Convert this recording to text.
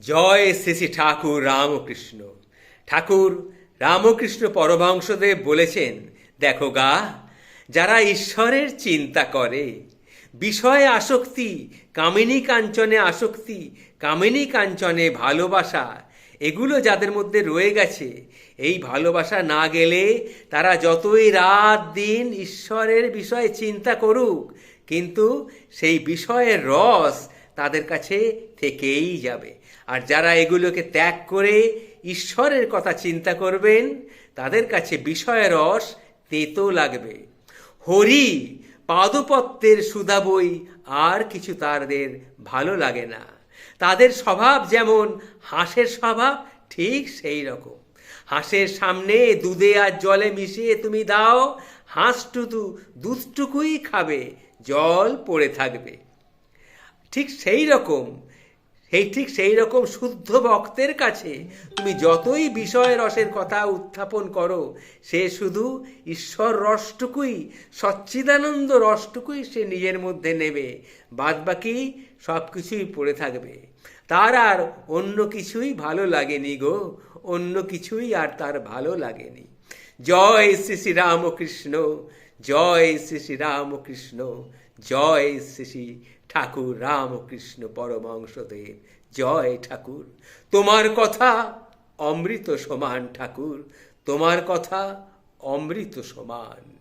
জয় শ্রী শ্রী ঠাকুর রামকৃষ্ণ। ঠাকুর রামকৃষ্ণ পরমহংসদেব বলেছেন, দেখো গা, যারা ঈশ্বরের চিন্তা করে, বিষয়ে আসক্তি, কামিনী কাঞ্চনে আসক্তি, কামিনী কাঞ্চনে ভালোবাসা, এগুলো যাদের মধ্যে রয়ে গেছে, এই ভালোবাসা না গেলে তারা যতই রাত দিন ঈশ্বরের বিষয়ে চিন্তা করুক, কিন্তু সেই বিষয়ের রস তাদের কাছে থেকেই যাবে। আর যারা এগুলোকে ত্যাগ করে ঈশ্বরের কথা চিন্তা করবেন, তাদের কাছে বিষয়ের রস তেতো লাগবে। হরি পাদপত্রের সুধা বই আর কিছু তাদের ভালো লাগে না। তাদের স্বভাব যেমন হাঁসের স্বভাব, ঠিক সেই রকম। হাঁসের সামনে দুধে আর জলে মিশিয়ে তুমি দাও, হাঁসটুতু দুধটুকুই খাবে, জল পড়ে থাকবে। ঠিক সেই রকম, সেই ঠিক সেই রকম শুদ্ধ ভক্তের কাছে তুমি যতই বিষয় রসের কথা উত্থাপন করো, সে শুধু ঈশ্বর রসটুকুই, সচ্চিদানন্দ রসটুকুই সে নিজের মধ্যে নেবে বাদ বাকি সব কিছুই পড়ে থাকবে। তার আর অন্য কিছুই ভালো লাগেনি গো, অন্য কিছুই আর তার ভালো লাগেনি। জয় শ্রী শ্রী রামকৃষ্ণ, জয় শ্রী শ্রী রামকৃষ্ণ জয় শ্রী ঠাকুর রামকৃষ্ণ পরমাংশদেব জয় ঠাকুর। তোমার কথা অমৃত সমান ঠাকুর। তোমার কথা অমৃত সমান।